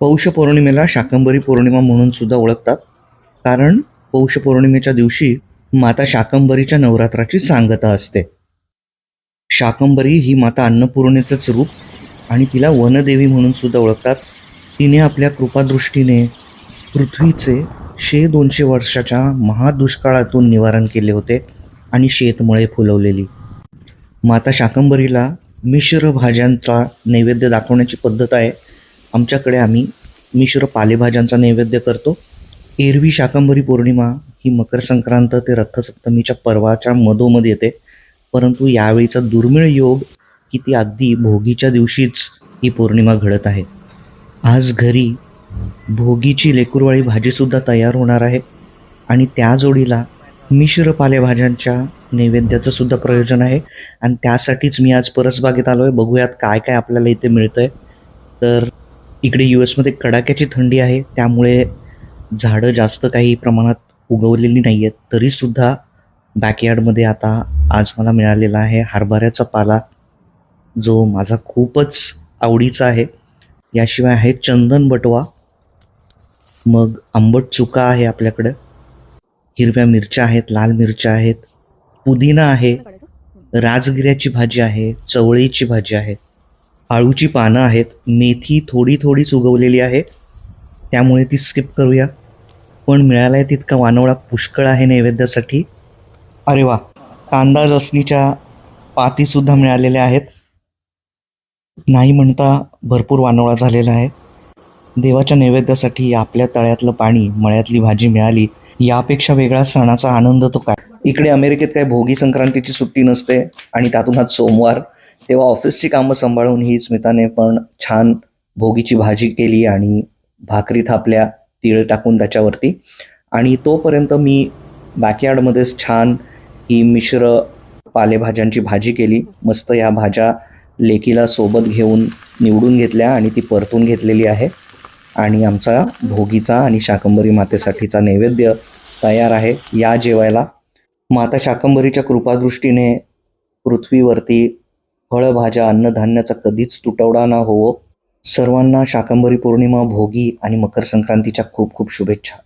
पौष पौर्णिमेला शाकंभरी पौर्णिमा म्हणून सुद्धा ओळखतात. कारण पौष पौर्णिमेच्या दिवशी माता शाकंभरीच्या नवरात्राची सांगता असते. शाकंभरी ही माता अन्नपूर्णेचंच रूप आणि तिला वनदेवी म्हणून सुद्धा ओळखतात. तिने आपल्या कृपादृष्टीने पृथ्वीचे शे दोनशे वर्षाच्या महादुष्काळातून निवारण केले होते आणि शेतमळे फुलवलेली. माता शाकंभरीला मिश्र भाज्यांचा नैवेद्य दाखवण्याची पद्धत आहे. आमच्याकडे आम्ही मिश्र पालेभाज्यांचा नैवेद्य करतो. एरवी शाकंभरी पौर्णिमा ही मकर संक्रांत ते रथसप्तमीच्या पर्वाच्या मधोमध येते. परंतु यावेळीचा दुर्मिळ योग की ती अगदी भोगीच्या दिवशीच ही पौर्णिमा घडत आहे. आज घरी भोगीची लेकुरवाळी भाजीसुद्धा तयार होणार आहे आणि त्या जोडीला मिश्र पालेभाज्यांच्या नैवेद्याचं सुद्धा प्रयोजन आहे. आणि त्यासाठीच मी आज परसबागेत आलो आहे बघूयात काय काय आपल्याला इथे मिळतं आहे तर इकडे यू एसमध्ये कडाक्याची थंडी आहे त्यामुळे झाडं जास्त काही प्रमाणात उगवलेली नाही आहेत तरीसुद्धा बॅकयार्डमध्ये आता आज मला मिळालेला आहे हरभऱ्याचा पाला जो माझा खूपच आवडीचा आहे. याशिवाय आहे चंदन बटवा. मग आंबट चुका आहे आपल्याकडं. हिरव्या मिरच्या आहेत लाल मिरच्या आहेत पुदिना आहे राजगिऱ्याची भाजी आहे चवळीची भाजी आहे. आळूची पानं आहेत मेथी थोडी थोडीच उगवलेली आहे. त्यामुळे ती स्किप करूया. पण मिळाला आहे तितका वानवडा पुष्कळ आहे नैवेद्यासाठी. अरे वा कांदा लसणीच्या पातीसुद्धा मिळालेल्या आहेत. नाही म्हणता भरपूर वानवळा झालेला आहे. देवाच्या नैवेद्यासाठी आपल्या तळ्यातलं पाणी मळ्यातली भाजी मिळाली यापेक्षा वेगळा सणाचा आनंद तो काय? इकडे अमेरिकेत काय भोगी संक्रांतीची सुट्टी नसते आणि त्यातून सोमवार. तेव्हा ऑफिसची कामं सांभाळून ही स्मिताने पण छान भोगीची भाजी केली आणि भाकरी थापल्या तीळ टाकून त्याच्यावरती. आणि तोपर्यंत मी बॅकयार्डमध्येच छान ही मिश्र पालेभाज्यांची भाजी केली. मस्त या भाज्या लेकीला सोबत घेऊन निवडून घेतल्या आणि ती परतून घेतलेली आहे. आणि आमचा भोगीचा आणि शाकंभरी मातेसाठीचा नैवेद्य तयार आहे. या जेवायला माता शाकंभरीच्या कृपादृष्टीने पृथ्वीवरती फळभाज्या अन्नधान्याचा कधीच तुटवडा ना होवो. सर्वांना शाकंभरी पौर्णिमा भोगी आणि मकर संक्रांतीच्या खूप खूप शुभेच्छा.